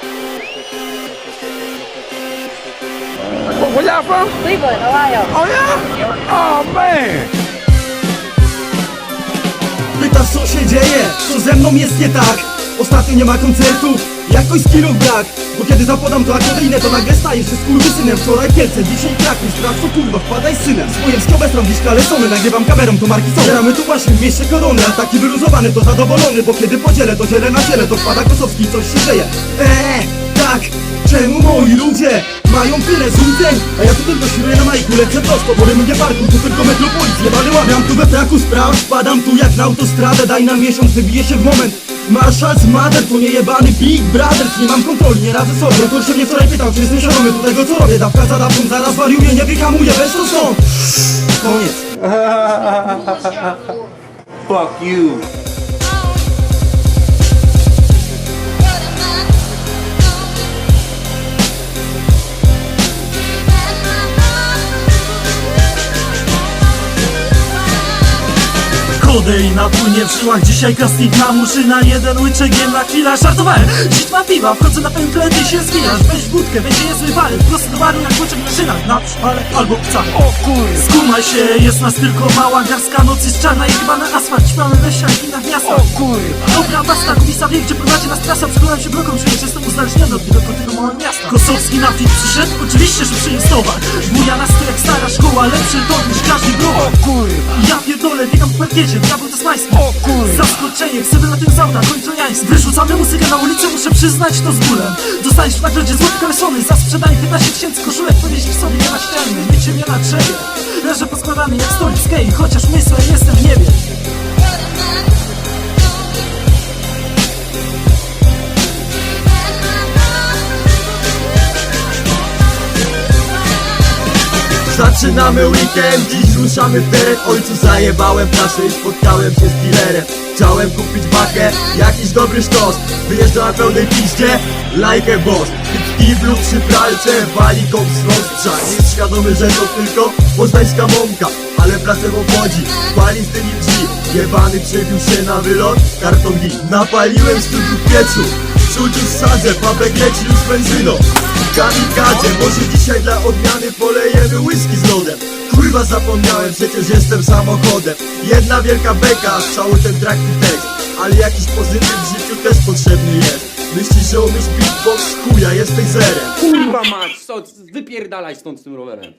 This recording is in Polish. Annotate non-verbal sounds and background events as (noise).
Where, y'all from? Cleveland, Ohio. Oh yeah? Oh man. Pytasz co się dzieje, co ze mną jest nie tak Ostatnio nie ma koncertów, jakoś skillów brak Bo kiedy zapodam to akodyjne to nagle stajesz się skurwysynem. Wczoraj Kielce, dzisiaj Kraków, co kurwa, wpadaj synem. Swojem skobestram dziś kalesony, nagrywam kamerą to marki są. Gramy tu właśnie w mieście korony, a taki wyluzowany to zadowolony Bo kiedy podzielę to dzielę na ciele, to wpada Kosowski coś się dzieje. Eee, tak, czemu moi ludzie mają tyle złudzeń A ja tu tylko świruję na majku, lecę prosto, bo rymy nie parku Tu tylko metropolis, jebany łapiam tu we fraku. Spraw Wpadam tu jak na autostradę, daj na miesiąc, wybiję się w moment Marszal z to nie jebany Big Brothers. Nie mam kontroli, nie radzę sobie. Się mnie wczoraj pytał, czy jestem świadomy do tego co robię. Dawka za dawką, zaraz wariuję, nie wyhamuję, weź to stąd. Koniec. (laughs) Fuck you. Kodeina płynie w żyłach, dzisiaj casting na muszy na jeden łyczek na chwilę żartowałem. Dziś mam piwa, wchodzę na pętlę, ty się zwijasz Weź wódkę, będzie niezły walec, prosto do baru jak łyczek na szynach Na przpale albo wcale O kurwa. Skumaj się, jest nas tylko mała garstka Noc jest czarna i chyba na asfalt. Śpiamy we wsiach i na miastach. O kurwa. Dobra, basta, gubisa wie, gdzie prowadzi nas trasa. Przekonam się czuję, że jestem uzależniony od tego małego miasta. Kosowski na fit przyszedł? Oczywiście, że przyniósł towar. Buja nas tu jak stara szkoła, lepszy to niż każdy browar O kurwa. ja pierdolę, biegam po parkiecie, diabeł to smajski O kurwa. Zaskoczenie, chcemy na tym z auta, końcojański Wyrzucamy muzykę na ulicę, muszę przyznać to z bólem. Dostaniesz w nagrodzie złoty kalesony Za sprzedanie 15 tysięcy koszulek Powieźli w sobie nie na ścianie, mycie mnie na drzewie. Leżę poskładany jak stolik z Chociaż myślę, jestem w niebie Zaczynamy weekend, dziś ruszamy w teren. Ojcu zajebałem flaszę i spotkałem się z dealerem. Chciałem kupić bakę, jakiś dobry sztos. Wyjeżdżam na pełnej piździe, like a boss kiblu przy pralce, wali kop z nostrza Jest świadomy, że to tylko poznańska mąka Ale pracę obchodzi, pali z tymi drzwi. Jebany przebił się na wylot, karton git. Napaliłem studiu w piecu, wśród już sadzę Papek leci już benzyną. Kamikadzie, może dzisiaj dla odmiany polejemy whisky z Kurwa zapomniałem, przecież jestem samochodem Jedna wielka beka, cały ten track i tekst Ale jakiś pozytyw w życiu też potrzebny jest Myślisz, że umiesz beatbox? Chuja, jesteś zerem Kurwa mać, co, wypierdalaj stąd z tym rowerem.